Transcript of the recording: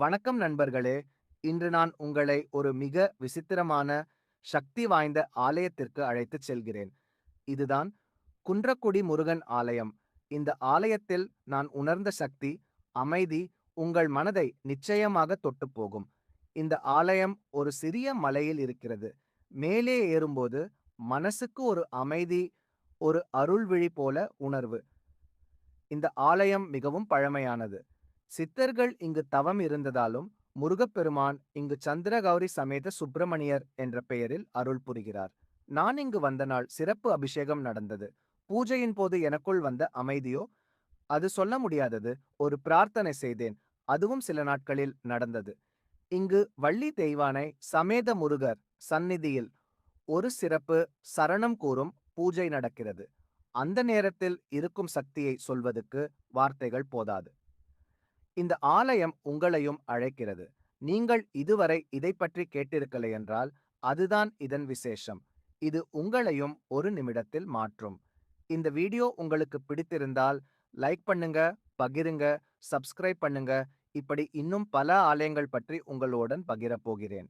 வணக்கம் நண்பர்களே. இன்று நான் உங்களை ஒரு மிக விசித்திரமான சக்தி வாய்ந்த ஆலயத்திற்கு அழைத்துச் செல்கிறேன். இதுதான் குன்றக்குடி முருகன் ஆலயம். இந்த ஆலயத்தில் நான் உணர்ந்த சக்தி அமைதி உங்கள் மனதை நிச்சயமாக தொட்டுப் போகும். இந்த ஆலயம் ஒரு சிறிய மலையில் இருக்கிறது. மேலே ஏறும்போது மனசுக்கு ஒரு அமைதி ஒரு அருள்விழி போல உணர்வு. இந்த ஆலயம் மிகவும் பழமையானது. சித்தர்கள் இங்கு தவம் இருந்ததாலும் முருகப்பெருமான் இங்கு சந்திரகௌரி சமேத சுப்பிரமணியர் என்ற பெயரில் அருள் புரிகிறார். நான் இங்கு வந்த நாள் சிறப்பு அபிஷேகம் நடந்தது. பூஜையின் போது எனக்குள் வந்த அமைதியோ அது சொல்ல முடியாதது. ஒரு பிரார்த்தனை செய்தேன். அதுவும் சில நாட்களில் நடந்தது. இங்கு வள்ளி தெய்வானை சமேத முருகர் சந்நிதியில் ஒரு சிறப்பு சரணம் கூறும் பூஜை நடக்கிறது. அந்த நேரத்தில் இருக்கும் சக்தியை சொல்வதற்கு வார்த்தைகள் போதாது. இந்த ஆலயம் உங்களையும் அழைக்கிறது. நீங்கள் இதுவரை இதை பற்றி கேட்டிருக்கலை என்றால் அதுதான் இதன் விசேஷம். இது உங்களையும் ஒரு நிமிடத்தில் மாற்றும். இந்த வீடியோ உங்களுக்கு பிடித்திருந்தால் லைக் பண்ணுங்க பகிருங்க சப்ஸ்கிரைப் பண்ணுங்க. இப்படி இன்னும் பல ஆலயங்கள் பற்றி உங்களுடன் பகிரப் போகிறேன்.